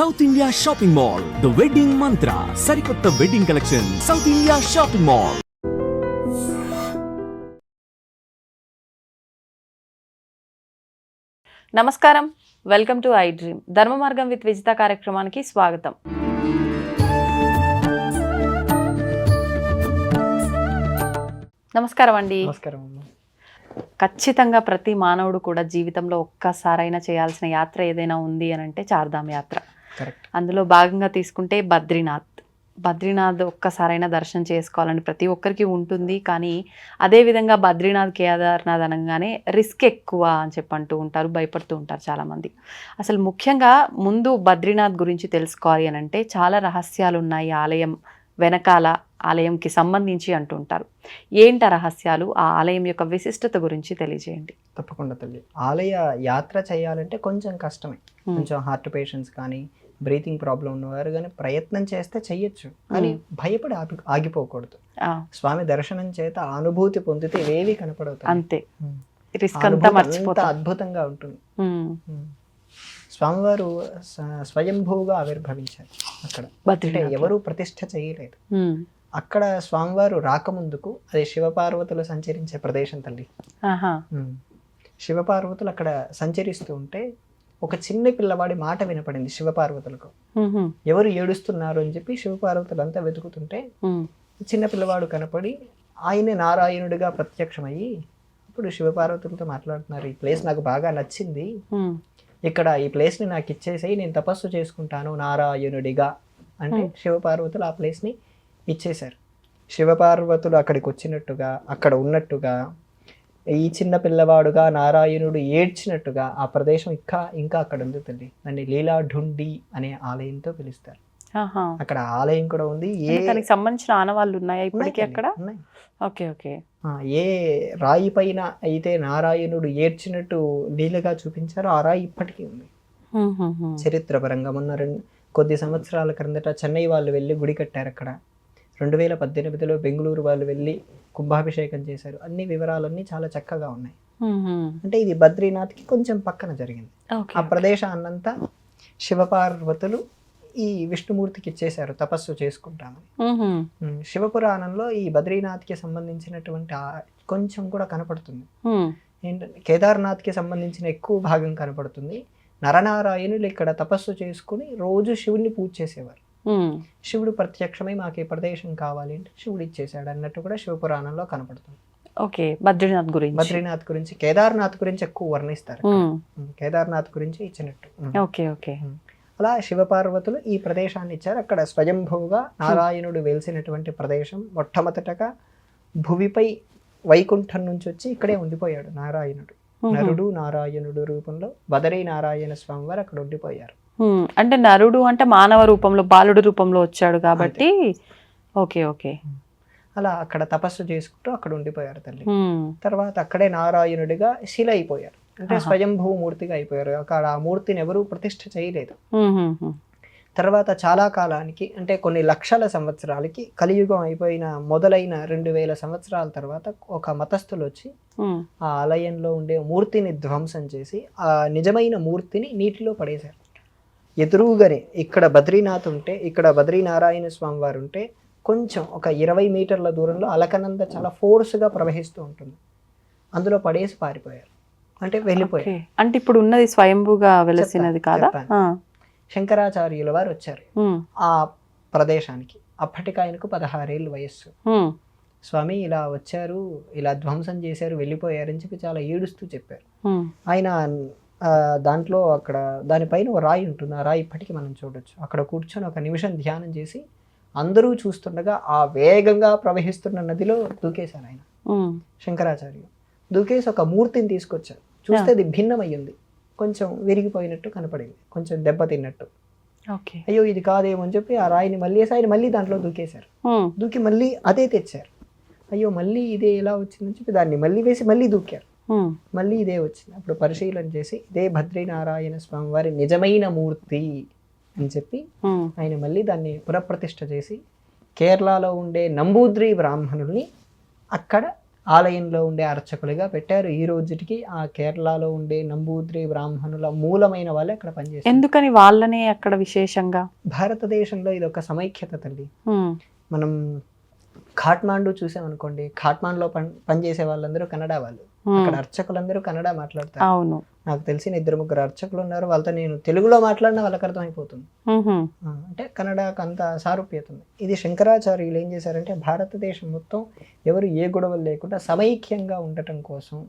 South India shopping mall the wedding Mantra సరికొత్త wedding collection South India shopping mall నమస్కారం. Welcome to iDream Dharma Margam with Vijitha కార్యక్రమానికి స్వాగతం. నమస్కారం అండి. నమస్కారం అమ్మ. ఖచ్చితంగా ప్రతి మానవుడు కూడా జీవితంలో ఒక్కసారైనా చేయాల్సిన యాత్ర ఏదైనా ఉంది అని అంటే చార్ధామ్ యాత్ర. అందులో భాగంగా తీసుకుంటే బద్రీనాథ్. బద్రీనాథ్ ఒక్కసారైనా దర్శనం చేసుకోవాలని ప్రతి ఒక్కరికి ఉంటుంది. కానీ అదేవిధంగా బద్రీనాథ్ కేదార్నాథ్ అనగానే రిస్క్ ఎక్కువ అని చెప్పి అంటూ ఉంటారు భయపడుతూ ఉంటారు చాలామంది. అసలు ముఖ్యంగా ముందు బద్రీనాథ్ గురించి తెలుసుకోవాలి అని అంటే చాలా రహస్యాలు ఉన్నాయి ఆలయం వెనకాల ఆలయంకి సంబంధించి అంటుంటారు ఏంట రహస్యాలు? ఆ ఆలయం యొక్క విశిష్టత గురించి తెలియజేయండి. తప్పకుండా తల్లి. ఆలయ యాత్ర చేయాలంటే కొంచెం కష్టమే. కొంచెం హార్ట్ పేషెంట్స్ కానీ బ్రీతింగ్ ప్రాబ్లం ఉన్నవారు కానీ ప్రయత్నం చేస్తే చెయ్యొచ్చు. కానీ భయపడి ఆపి ఆగిపోకూడదు. స్వామి దర్శనం చేత అనుభూతి పొందితే ఇవేవి కనపడవుతాయి. అంతే. రిస్క్ అంతా మర్చిపోతాం. అద్భుతంగా ఉంటుంది. స్వామివారు స్వయంభూగా ఆవిర్భవించారు అక్కడ. అంటే ఎవరు ప్రతిష్ఠ చేయలేదు. అక్కడ స్వామివారు రాకముందుకు అది శివపార్వతులు సంచరించే ప్రదేశం తల్లి. శివపార్వతులు అక్కడ సంచరిస్తూ ఉంటే ఒక చిన్న పిల్లవాడి మాట వినపడింది శివపార్వతులకు. ఎవరు ఏడుస్తున్నారు అని చెప్పి శివపార్వతులు అంతా వెతుకుతుంటే చిన్న పిల్లవాడు కనపడి ఆయనే నారాయణుడిగా ప్రత్యక్షమయ్యి అప్పుడు శివపార్వతులతో మాట్లాడుతున్నారు. ఈ ప్లేస్ నాకు బాగా నచ్చింది. ఇక్కడ ఈ ప్లేస్ని నాకు ఇచ్చేసి నేను తపస్సు చేసుకుంటాను నారాయణుడిగా అంటే. శివపార్వతులు ఆ ప్లేస్ని ఇచ్చేశారు. శివపార్వతులు అక్కడికి వచ్చినట్టుగా అక్కడ ఉన్నట్టుగా ఈ చిన్న పిల్లవాడుగా నారాయణుడు ఏడ్చినట్టుగా ఆ ప్రదేశం ఇంకా ఇంకా అక్కడ ఉంది తల్లి. దాన్ని లీలాఢుండి అనే ఆలయంతో పిలుస్తారు. అక్కడ ఆలయం కూడా ఉంది. ఏ దానికి సంబంధించిన ఆనవాళ్ళు ఉన్నాయా ఇప్పటికీ అక్కడ? ఉన్నాయి. Okay okay. ఏ రాయి పైన అయితే నారాయణుడు ఏడ్చినట్టు లీలగా చూపించారో ఆ రాయి ఇప్పటికీ ఉంది. చరిత్రపరంగా మొన్న రెండు కొద్ది సంవత్సరాల క్రిందట చెన్నై వాళ్ళు వెళ్ళి గుడి కట్టారు అక్కడ రెండు వేల పద్దెనిమిదిలో బెంగళూరు వాళ్ళు వెళ్ళి కుంభాభిషేకం చేశారు. అన్ని వివరాలన్నీ చాలా చక్కగా ఉన్నాయి. అంటే ఇది బద్రీనాథ్కి కొంచెం పక్కన జరిగింది. ఆ ప్రదేశాన్నంతా శివపార్వతులు ఈ విష్ణుమూర్తికి ఇచ్చేశారు తపస్సు చేసుకుంటామని. శివపురాణంలో ఈ బద్రీనాథ్కి సంబంధించినటువంటి కొంచెం కూడా కనపడుతుంది. ఏంటంటే కేదార్నాథ్కి సంబంధించిన ఎక్కువ భాగం కనపడుతుంది. నరనారాయణులు ఇక్కడ తపస్సు చేసుకుని రోజు శివుణ్ణి పూజ చేసేవారు. శివుడు ప్రత్యక్షమై మాకు ఈ ప్రదేశం కావాలి అంటే శివుడు ఇచ్చేశాడు అన్నట్టు కూడా శివపురాణంలో కనపడుతుంది. ఓకే. బద్రీనాథ్ గురించి. బద్రీనాథ్ గురించి కేదార్నాథ్ గురించి ఎక్కువ వర్ణిస్తారు కేదార్నాథ్ గురించి ఇచ్చినట్టు. Okay okay. అలా శివపార్వతులు ఈ ప్రదేశాన్ని ఇచ్చారు. అక్కడ స్వయంభూగా నారాయణుడు వెలిసినటువంటి ప్రదేశం మొట్టమొదటగా భువిపై వైకుంఠం నుంచి వచ్చి ఇక్కడే ఉండిపోయాడు నారాయణుడు. నరుడు నారాయణుడు రూపంలో బదరీ నారాయణ స్వామి వారు అక్కడ ఉండిపోయారు. అంటే నరుడు అంటే మానవ రూపంలో బాలుడు రూపంలో వచ్చాడు కాబట్టి ఓకే ఓకే. అలా అక్కడ తపస్సు చేసుకుంటూ అక్కడ ఉండిపోయారు తల్లి. తర్వాత అక్కడే నారాయణుడిగా శిల అయిపోయారు అంటే. స్వయంభూ మూర్తిగా అయిపోయారు. అక్కడ ఆ మూర్తిని ఎవరూ ప్రతిష్ఠ చేయలేదు. తర్వాత చాలా కాలానికి అంటే కొన్ని లక్షల సంవత్సరాలకి కలియుగం అయిపోయిన మొదలైన రెండు వేల సంవత్సరాల తర్వాత ఒక మతస్థులు వచ్చి. ఆ ఆలయంలో ఉండే మూర్తిని ధ్వంసం చేసి ఆ నిజమైన మూర్తిని నీటిలో పడేశారు. ఎదురుగానే ఇక్కడ బద్రీనాథ్ ఉంటే ఇక్కడ బద్రీనారాయణ స్వామి వారు ఉంటే కొంచెం ఒక ఇరవై మీటర్ల దూరంలో అలకనంద చాలా ఫోర్స్గా ప్రవహిస్తూ ఉంటుంది అందులో పడేసి పారిపోయారు అంటే వెళ్ళిపోయారు. అంటే ఇప్పుడు ఉన్నది స్వయంభూగా వెలసినది కాదా. శంకరాచార్యుల వారు వచ్చారు. ఆ ప్రదేశానికి అప్పటికి ఆయనకు పదహారేళ్ళు వయస్సు. స్వామి ఇలా వచ్చారు ఇలా ధ్వంసం చేశారు వెళ్ళిపోయారని చెప్పి చాలా ఏడుస్తూ చెప్పారు. ఆయన దాంట్లో అక్కడ దానిపైన ఒక రాయి ఉంటుంది. ఆ రాయి ఇప్పటికీ మనం చూడొచ్చు. అక్కడ కూర్చొని ఒక నిమిషం ధ్యానం చేసి అందరూ చూస్తుండగా ఆ వేగంగా ప్రవహిస్తున్న నదిలో దూకేశారు ఆయన. శంకరాచార్య దూకేసి ఒక మూర్తిని తీసుకొచ్చారు. చూస్తే అది భిన్నమయ్యింది. కొంచెం విరిగిపోయినట్టు కనపడింది. కొంచెం దెబ్బతిన్నట్టు ఓకే. అయ్యో ఇది కాదేమో అని చెప్పి ఆ రాయిని మళ్ళీ ఆయన మళ్ళీ దాంట్లో దూకేశారు. దూకి మళ్ళీ అదే తెచ్చారు. అయ్యో మళ్ళీ ఇదే ఎలా వచ్చిందని చెప్పి దాన్ని మళ్ళీ వేసి మళ్ళీ దూకారు. మళ్ళీ ఇదే వచ్చింది. అప్పుడు పరిశీలన చేసి ఇదే భద్రీనారాయణ స్వామి వారి నిజమైన మూర్తి అని చెప్పి ఉమ్. ఆయన మళ్ళీ దాన్ని పునఃప్రతిష్ఠ చేసి కేరళలో ఉండే నంబూద్రి బ్రాహ్మణుల్ని అక్కడ ఆలయంలో ఉండే అర్చకులుగా పెట్టారు. ఈ రోజుటికి ఆ కేరళలో ఉండే నంబూద్రి బ్రాహ్మణుల మూలమైన వాళ్ళే అక్కడ పనిచేస్తారు ఎందుకని వాళ్ళనే అక్కడ విశేషంగా? భారతదేశంలో ఇది ఒక సమైక్యత తల్లి. ఉమ్, మనం ఖాట్మాండు చూసామనుకోండి ఖాట్మాండ్లో పని పనిచేసే వాళ్ళందరూ కన్నడ వాళ్ళు. అక్కడ అర్చకులందరూ కన్నడ మాట్లాడతారు. అవును. నాకు తెలిసిన ఇద్దరు ముగ్గురు అర్చకులు ఉన్నారు. వాళ్ళతో నేను తెలుగులో మాట్లాడినా వాళ్ళకి అర్థమైపోతుంది. ఉహుం, ఆ, అంటే కన్నడకు అంత సారూప్యత ఉంది. ఇది శంకరాచార్యులు ఏం చేశారంటే భారతదేశం మొత్తం ఎవరు ఏ గొడవలు లేకుండా సమైక్యంగా ఉండటం కోసం.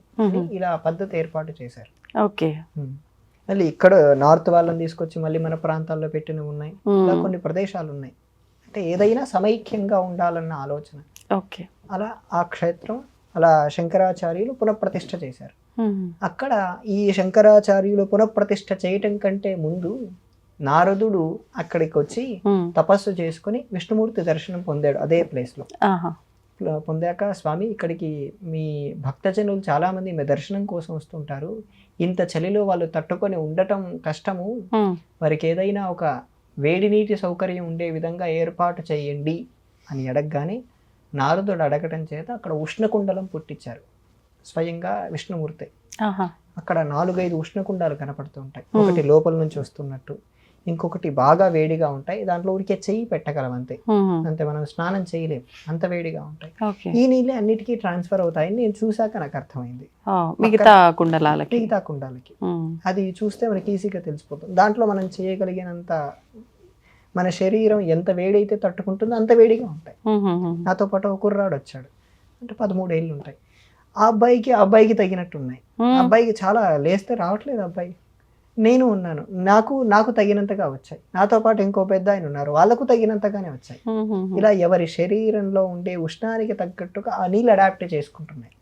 ఇలా పద్ధతి ఏర్పాటు చేశారు. ఓకే. మళ్ళీ ఇక్కడ నార్త్ వాళ్ళని తీసుకొచ్చి మళ్ళీ మన ప్రాంతాల్లో పెట్టినవి ఉన్నాయి. ఇలా కొన్ని ప్రదేశాలు ఉన్నాయి. అంటే ఏదైనా సమైక్యంగా ఉండాలన్న ఆలోచన. ఓకే. అలా ఆ క్షేత్రం అలా శంకరాచార్యులు పునఃప్రతిష్ఠ చేశారు. అక్కడ ఈ శంకరాచార్యులు పునఃప్రతిష్ఠ చేయటం కంటే ముందు నారదుడు అక్కడికి వచ్చి తపస్సు చేసుకుని విష్ణుమూర్తి దర్శనం పొందాడు అదే ప్లేస్లో పొందాక స్వామి ఇక్కడికి మీ భక్తజనులు చాలామంది మీ దర్శనం కోసం వస్తుంటారు. ఇంత చలిలో వాళ్ళు తట్టుకొని ఉండటం కష్టము. వారికి ఏదైనా ఒక వేడి నీటి సౌకర్యం ఉండే విధంగా ఏర్పాటు చేయండి అని అడగగానే నారదుడు అడగటం చేత అక్కడ ఉష్ణకుండలం పుట్టించారు. స్వయంగా విష్ణుమూర్తి. అక్కడ నాలుగైదు ఉష్ణకుండాలు కనపడుతూ ఉంటాయి ఒకటి లోపల నుంచి వస్తున్నట్టు ఇంకొకటి బాగా వేడిగా ఉంటాయి. దాంట్లో ఉడికే చెయ్యి పెట్టగలం అంతే. అంతే మనం స్నానం చేయలేం. అంత వేడిగా ఉంటాయి. ఈ నీళ్ళే అన్నిటికీ ట్రాన్స్ఫర్ అవుతాయని నేను చూశాక నాకు అర్థమైంది. మిగతా కుండలాలకి. మిగతా కుండాలకి. అది చూస్తే మనకి ఈజీగా తెలిసిపోతుంది. దాంట్లో మనం చేయగలిగినంత మన శరీరం ఎంత వేడైతే తట్టుకుంటుందో అంత వేడిగా ఉంటాయి. నాతో పాటు ఒక కుర్రాడు వచ్చాడు. అంటే పదమూడు ఏళ్ళు ఉంటాయి. ఆ అబ్బాయికి ఆ అబ్బాయికి తగినట్టు ఉన్నాయి అబ్బాయికి చాలా లేస్తే రావట్లేదు అబ్బాయి. నేను ఉన్నాను. నాకు నాకు తగినంతగా వచ్చాయి. నాతో పాటు ఇంకో పెద్ద ఆయన ఉన్నారు. వాళ్ళకు తగినంతగానే వచ్చాయి. ఇలా ఎవరి శరీరంలో ఉండే ఉష్ణానికి తగ్గట్టుగా ఆ నీళ్ళు అడాప్ట్ చేసుకుంటున్నాయి.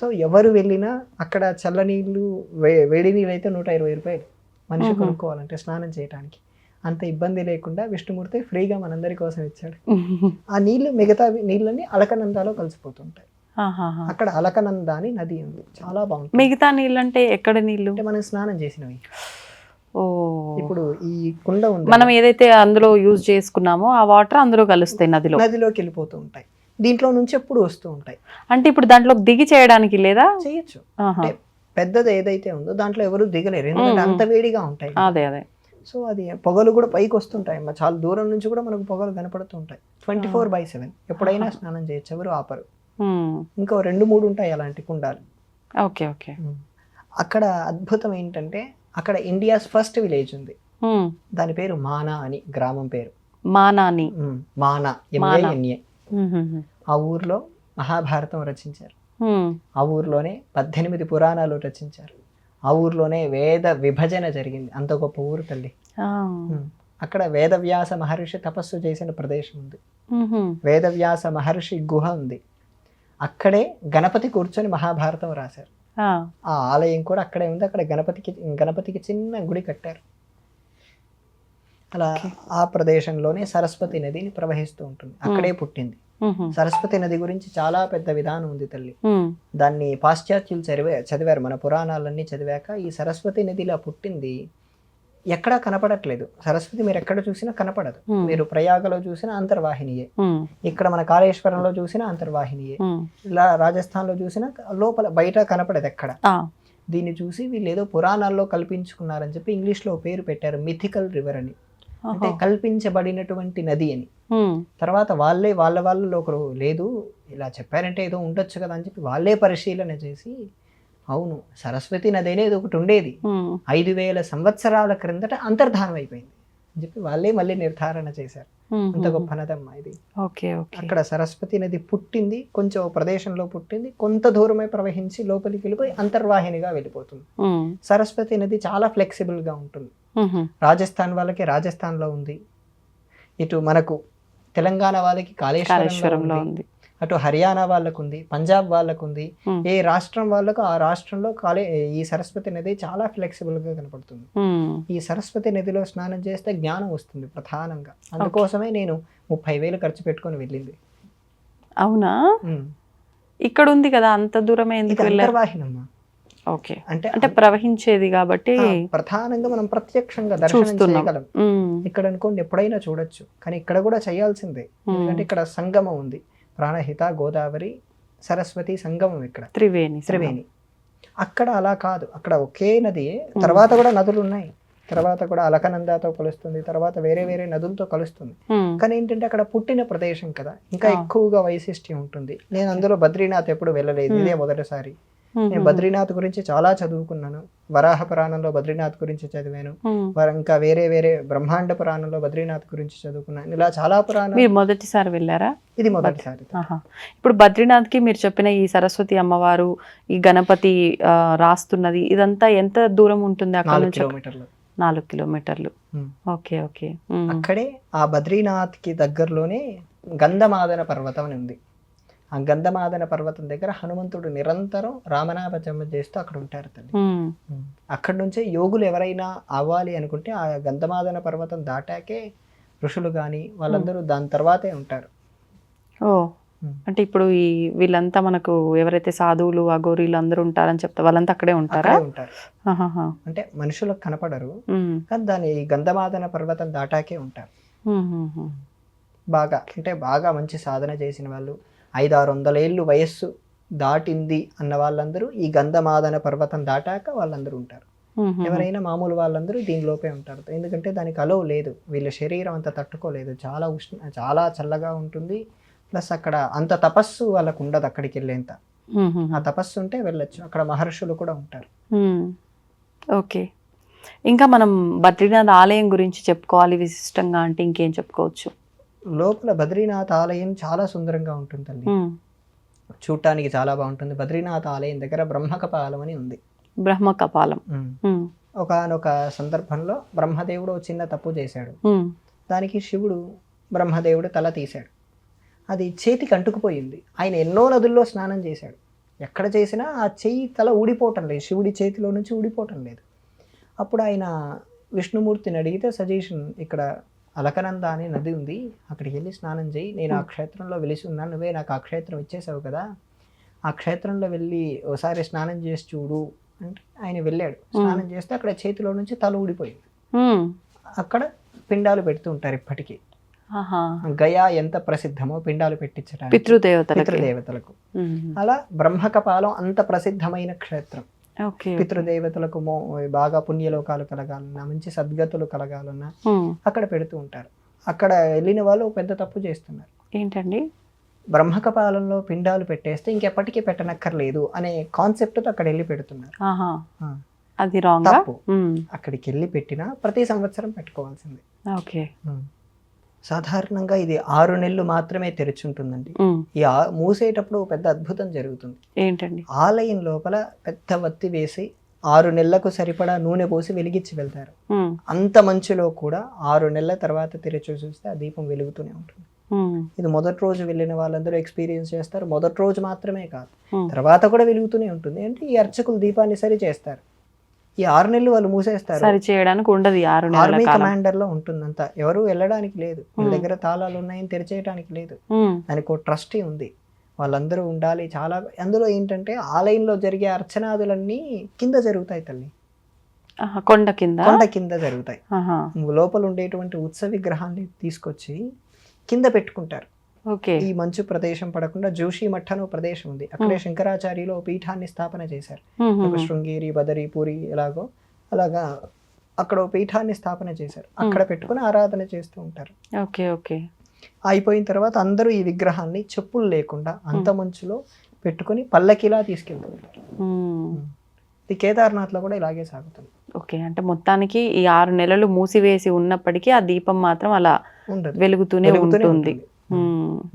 సో ఎవరు వెళ్ళినా అక్కడ చల్ల నీళ్ళు వేడి నీళ్ళు అయితే నూట ఇరవై రూపాయలు. మనిషి. కొనుక్కోవాలంటే స్నానం చేయడానికి అంత ఇబ్బంది లేకుండా విష్ణుమూర్తి ఫ్రీగా మనందరి కోసం ఇచ్చాడు. ఆ నీళ్ళు మిగతా నీళ్ళని అలకనందాలో కలిసిపోతుంటాయి. అక్కడ అలకనంద అని నది ఉంది. చాలా బాగుంటుంది. మిగతా నీళ్ళు అంటే ఎక్కడ నీళ్ళు? అంటే మనం స్నానం చేసినవి. ఓ. ఇప్పుడు ఈ కుండ ఉంది మనం ఏదైతే అందులో యూజ్ చేసుకున్నామో ఆ వాటర్ అందులో కలుస్తాయి నదిలో. నదిలోకి వెళ్ళిపోతూ ఉంటాయి. దీంట్లో నుంచి ఎప్పుడు వస్తూ ఉంటాయి. అంటే ఇప్పుడు దాంట్లో దిగి చేయడానికి లేదా? చేయొచ్చు. పెద్దది ఏదైతే ఉందో దాంట్లో ఎవరు దిగలేరు. ఎందుకంటే. అంత వేడిగా ఉంటాయి. అదే అదే. సో అది పొగలు కూడా పైకి వస్తుంటాయి మ- చాలా దూరం నుంచి కూడా మనకు పొగలు కనపడుతూ ఉంటాయి ట్వంటీ ఫోర్ బై సెవెన్ ఎప్పుడైనా స్నానం చేయొచ్చు ఎవరు ఆపరు. ఇంకో రెండు మూడు ఉంటాయి అలాంటి కుండాలు. Okay okay. అక్కడ అద్భుతం ఏంటంటే అక్కడ ఇండియాస్ ఫస్ట్ విలేజ్ ఉంది. దాని పేరు మానా అని గ్రామం పేరు. మానాని ఉమ్, మానా మానా. ఎంఏఎన్ఏ ఆ ఊర్లో మహాభారతం రచించారు. ఆ ఊర్లోనే పద్దెనిమిది పురాణాలు రచించారు. ఆ ఊర్లోనే వేద విభజన జరిగింది. అంత గొప్ప ఊరు తల్లి. అక్కడ వేదవ్యాస మహర్షి తపస్సు చేసిన ప్రదేశం ఉంది. వేదవ్యాస మహర్షి గుహ ఉంది. అక్కడే గణపతి కూర్చొని మహాభారతం రాశారు. ఆ, ఆలయం కూడా అక్కడే ఉంది. అక్కడ గణపతికి గణపతికి చిన్న గుడి కట్టారు. అలా ఆ ప్రదేశంలోనే సరస్వతి నదిని ప్రవహిస్తూ ఉంటుంది. అక్కడే పుట్టింది. సరస్వతి నది గురించి చాలా పెద్ద విధానం ఉంది తల్లి. దాన్ని పాశ్చాత్యులు చదివే చదివారు. మన పురాణాలన్నీ చదివాక ఈ సరస్వతి నది ఇలా పుట్టింది ఎక్కడా కనపడట్లేదు. సరస్వతి మీరు ఎక్కడ చూసినా కనపడదు. మీరు ప్రయాగలో చూసినా అంతర్వాహినియే. ఇక్కడ మన కాళేశ్వరంలో చూసినా అంతర్వాహినియే. ఇలా రాజస్థాన్లో చూసినా లోపల బయట కనపడదు ఎక్కడ. దీన్ని చూసి వీళ్ళు ఏదో పురాణాల్లో కల్పించుకున్నారని చెప్పి ఇంగ్లీష్లో పేరు పెట్టారు మిథికల్ రివర్ అని. అంటే కల్పించబడినటువంటి నది అని. తర్వాత వాళ్ళే వాళ్ళ వాళ్ళలో ఒకరు లేదు ఇలా చెప్పారంటే ఏదో ఉండొచ్చు కదా అని చెప్పి వాళ్ళే పరిశీలన చేసి అవును సరస్వతి నది అనేది ఒకటి ఉండేది. ఐదు వేల సంవత్సరాల క్రిందట అంతర్ధానం అయిపోయింది అని చెప్పి వాళ్ళే మళ్ళీ నిర్ధారణ చేశారు. అంత గొప్ప నదమ్మ ఇది. ఓకే అక్కడ సరస్వతి నది పుట్టింది కొంచెం ప్రదేశంలో పుట్టింది కొంత దూరమే ప్రవహించి లోపలికి వెళ్ళిపోయి అంతర్వాహినిగా వెళ్ళిపోతుంది. సరస్వతి నది చాలా flexible గా ఉంటుంది రాజస్థాన్ వాళ్ళకి రాజస్థాన్లో ఉంది. ఇటు మనకు తెలంగాణ వాళ్ళకి కాళేశ్వరంలో ఉంది. అటు హర్యానా వాళ్ళకు ఉంది పంజాబ్ వాళ్ళకు ఉంది. ఏ రాష్ట్రం వాళ్ళకు ఆ రాష్ట్రంలో కాలే ఈ సరస్వతి నది చాలా flexible గా కనపడుతుంది ఈ సరస్వతి నదిలో స్నానం చేస్తే జ్ఞానం వస్తుంది ప్రధానంగా. అందుకోసమే నేను ముప్పై వేలు ఖర్చు పెట్టుకొని వెళ్ళింది. అవునా. ఇక్కడ ఉంది కదా అంత దూరమే ఎందుకు వెళ్ళారు? అంతర్వాహినమ్మా. ఓకే. అంటే అంటే ప్రవహించేది కాబట్టి ప్రధానంగా మనం ప్రత్యక్షంగా దర్శనం. చేయగలం. ఇక్కడ అనుకోండి ఎప్పుడైనా చూడొచ్చు. కానీ ఇక్కడ కూడా చేయాల్సిందే. ఎందుకంటే ఇక్కడ సంగమం ఉంది. ప్రాణహిత గోదావరి సరస్వతి సంగమం ఇక్కడ. త్రివేణి త్రివేణి. అక్కడ అలా కాదు. అక్కడ ఒకే నది. తర్వాత కూడా నదులు ఉన్నాయి. తర్వాత కూడా అలకనందాతో కలుస్తుంది. తర్వాత వేరే వేరే నదులతో కలుస్తుంది. కానీ ఏంటంటే అక్కడ పుట్టిన ప్రదేశం కదా. ఇంకా ఎక్కువగా వైశిష్ట్యం ఉంటుంది. నేను అందులో బద్రీనాథ్ ఎప్పుడు వెళ్ళలేదు. ఇదే మొదటిసారి. నేను బద్రీనాథ్ గురించి చాలా చదువుకున్నాను. వరాహ పురాణంలో బద్రీనాథ్ గురించి చదివాను. ఇంకా వేరే వేరే బ్రహ్మాండ పురాణంలో బద్రీనాథ్ గురించి చదువుకున్నాను. ఇలా చాలా పురాణాలు. మీరు మొదటిసారి వెళ్ళారా? ఇది మొదటిసారి. ఇప్పుడు బద్రీనాథ్కి మీరు చెప్పిన ఈ సరస్వతి అమ్మవారు ఈ గణపతి రాస్తున్నది ఇదంతా ఎంత దూరం ఉంటుంది అక్కడ కిలోమీటర్లు. నాలుగు కిలోమీటర్లు. Okay okay. అక్కడే ఆ బద్రీనాథ్కి దగ్గరలోనే గంధమాదన పర్వతం అని ఉంది. ఆ గంధమాదన పర్వతం దగ్గర హనుమంతుడు నిరంతరం రామనామ జన్మ చేస్తూ అక్కడ ఉంటారు తల్లి. అక్కడ నుంచే యోగులు ఎవరైనా అవ్వాలి అనుకుంటే ఆ గంధమాదన పర్వతం దాటాకే ఋషులు కానీ వాళ్ళందరూ దాని తర్వాతే ఉంటారు. ఓ. అంటే ఇప్పుడు ఈ వీళ్ళంతా మనకు ఎవరైతే సాధువులు అఘోరీలు అందరూ ఉంటారని చెప్తా వాళ్ళంతా అక్కడే ఉంటారా? ఉంటారు. అంటే మనుషులకు కనపడరు. కానీ దాని గంధమాదన పర్వతం దాటాకే ఉంటారు. బాగా అంటే బాగా మంచి సాధన చేసిన వాళ్ళు ఐదు ఆరు వందల ఏళ్ళు వయస్సు దాటింది అన్న వాళ్ళందరూ ఈ గంధమాదన పర్వతం దాటాక వాళ్ళందరూ ఉంటారు. ఎవరైనా మామూలు వాళ్ళందరూ దీనిలోపే ఉంటారు. ఎందుకంటే దానికి అలవ్ లేదు. వీళ్ళ శరీరం అంత తట్టుకోలేదు. చాలా ఉష్ణ చాలా చల్లగా ఉంటుంది. ప్లస్ అక్కడ అంత తపస్సు వాళ్ళకు ఉండదు అక్కడికి వెళ్ళేంత. ఆ తపస్సు ఉంటే వెళ్ళొచ్చు. అక్కడ మహర్షులు కూడా ఉంటారు. ఓకే. ఇంకా మనం బద్రీనాథ్ ఆలయం గురించి చెప్పుకోవాలి విశిష్టంగా అంటే ఇంకేం చెప్పుకోవచ్చు? లోపల బద్రీనాథ్ ఆలయం చాలా సుందరంగా ఉంటుంది తల్లి ఉమ్. చూడటానికి చాలా బాగుంటుంది. బద్రీనాథ్ ఆలయం దగ్గర బ్రహ్మకపాలం అని ఉంది. బ్రహ్మ కపాలం ఉమ్, ఒకనొక సందర్భంలో బ్రహ్మదేవుడు చిన్న తప్పు చేశాడు. దానికి శివుడు బ్రహ్మదేవుడు తల తీశాడు. అది చేతికి అంటుకుపోయింది ఆయన ఎన్నో నదుల్లో స్నానం చేశాడు. ఎక్కడ చేసినా ఆ చెయ్యి తల ఊడిపోవటం లేదు. శివుడి చేతిలో నుంచి ఊడిపోవటం లేదు. అప్పుడు ఆయన విష్ణుమూర్తిని అడిగితే సజెషన్ ఇక్కడ అలకనంద అనే నది ఉంది. అక్కడికి వెళ్ళి స్నానం చేయి. నేను ఆ క్షేత్రంలో వెలిసి ఉన్నాను. నువ్వే నాకు ఆ క్షేత్రం ఇచ్చేసావు కదా. ఆ క్షేత్రంలో వెళ్ళి ఒకసారి స్నానం చేసి చూడు అంటే ఆయన వెళ్ళాడు. స్నానం చేస్తే అక్కడ చేతిలో నుంచి తల ఊడిపోయింది. అక్కడ పిండాలు పెడుతూ ఉంటారు ఇప్పటికీ. గయా ఎంత ప్రసిద్ధమో పిండాలు పెట్టించడానికి. పితృదేవతలకి. అలా బ్రహ్మకపాలం అంత ప్రసిద్ధమైన క్షేత్రం. పితృదేవతలకు బాగా పుణ్యలోకాలు కలగాలన్నా మంచి సద్గతులు కలగాలన్నా. అక్కడ పెడుతూ ఉంటారు. అక్కడ వెళ్ళిన వాళ్ళు పెద్ద తప్పు చేస్తున్నారు. ఏంటండి? బ్రహ్మకపాలంలో పిండాలు పెట్టేస్తే ఇంకెప్పటికీ పెట్టనక్కర్లేదు అనే కాన్సెప్ట్తో అక్కడ వెళ్ళి పెడుతున్నారు. అది రాంగ్? అక్కడికి వెళ్ళి పెట్టినా ప్రతి సంవత్సరం పెట్టుకోవాల్సిందే. ఓకే. సాధారణంగా ఇది ఆరు నెలలు మాత్రమే తెరిచి ఉంటుందండి ఉమ్, ఈ మూసేటప్పుడు పెద్ద అద్భుతం జరుగుతుంది. ఏంటండి? ఆలయం లోపల పెద్ద వత్తి వేసి ఆరు నెలలకు సరిపడా నూనె పోసి వెలిగించి వెళ్తారు. అంత మంచులో కూడా ఆరు నెలల తర్వాత తెరిచి చూస్తే ఆ దీపం వెలుగుతూనే ఉంటుంది. ఇది మొదటి రోజు వెళ్ళిన వాళ్ళందరూ ఎక్స్పీరియన్స్ చేస్తారు. మొదటి రోజు మాత్రమే కాదు. తర్వాత కూడా వెలుగుతూనే ఉంటుంది. అంటే ఈ అర్చకులు దీపాన్ని సరి చేస్తారు. ఈ ఆరు నెలలు వాళ్ళు మూసేస్తారు. సరి చేయడానికి ఉండదు ఆరు ఆర్మీ కమాండర్లో ఉంటుందంతా. ఎవరు వెళ్ళడానికి లేదు. వీళ్ళ దగ్గర తాళాలు ఉన్నాయని తెరిచేయడానికి లేదు. ఉమ్, దానికి ఒక ట్రస్టీ ఉంది. వాళ్ళందరూ ఉండాలి. చాలా అందులో ఏంటంటే ఆలయంలో జరిగే అర్చనాదులన్నీ కింద జరుగుతాయి తల్లి. కొండ కింద? కొండ కింద జరుగుతాయి. లోపల ఉండేటువంటి ఉత్సవ విగ్రహాన్ని తీసుకొచ్చి కింద పెట్టుకుంటారు. ఈ మంచు ప్రదేశం పడకుండా జోషి మఠ్ అని ప్రదేశం ఉంది. అక్కడే శంకరాచార్యులు పీఠాన్ని స్థాపన చేశారు. శృంగేరి బదరి పూరి ఎలాగో అలాగా అక్కడ పీఠాన్ని స్థాపన చేశారు. అక్కడ పెట్టుకుని ఆరాధన చేస్తూ ఉంటారు. Okay okay. అయిపోయిన తర్వాత అందరూ ఈ విగ్రహాన్ని చెప్పులు లేకుండా అంత మంచులో పెట్టుకొని పల్లకిలా తీసుకెళ్తుంటారు ఉమ్, ఇది కేదార్నాథ్లో కూడా ఇలాగే సాగుతుంది. ఓకే అంటే మొత్తానికి ఈ ఆరు నెలలు మూసివేసి ఉన్నప్పటికీ ఆ దీపం మాత్రం అలా వెలుగుతూనే ఉంటుంది.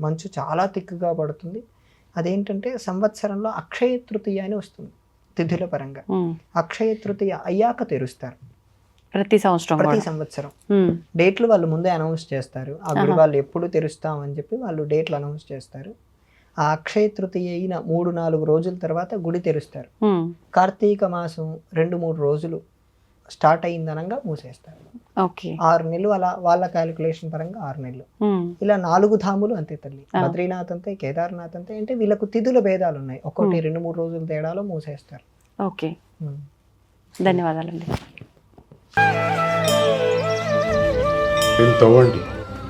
మంచు చాలా తిక్కుగా పడుతుంది. అదేంటంటే సంవత్సరంలో అక్షయ తృతీయ అని వస్తుంది తిథుల పరంగా. అక్షయ తృతీయ అయ్యాక తెరుస్తారు. ప్రతి సంవత్సరం ప్రతి సంవత్సరం. డేట్లు వాళ్ళు ముందే అనౌన్స్ చేస్తారు. ఆ గుడి వాళ్ళు ఎప్పుడు తెరుస్తాం అని చెప్పి వాళ్ళు డేట్లు అనౌన్స్ చేస్తారు. ఆ అక్షయ తృతీయ అయిన మూడు నాలుగు రోజుల తర్వాత గుడి తెరుస్తారు. కార్తీక మాసం రెండు మూడు రోజులు స్టార్ట్ అయిందనంగా మూసేస్తారు. ఓకే. ఆరు నెలలు అలా వాళ్ళ క్యాలిక్యులేషన్ పరంగా ఆరు నెలలు. ఇలా నాలుగు ధాములు అంతే తల్లి. బద్రీనాథ్ అంతే కేదార్నాథ్ అంతే అంటే వీళ్ళకు తిథుల భేదాలు ఉన్నాయి. ఒక్కొక్కటి రెండు మూడు రోజుల తేడాలో మూసేస్తారు. ఓకే. ధన్యవాదాలండి. తవ్వండి.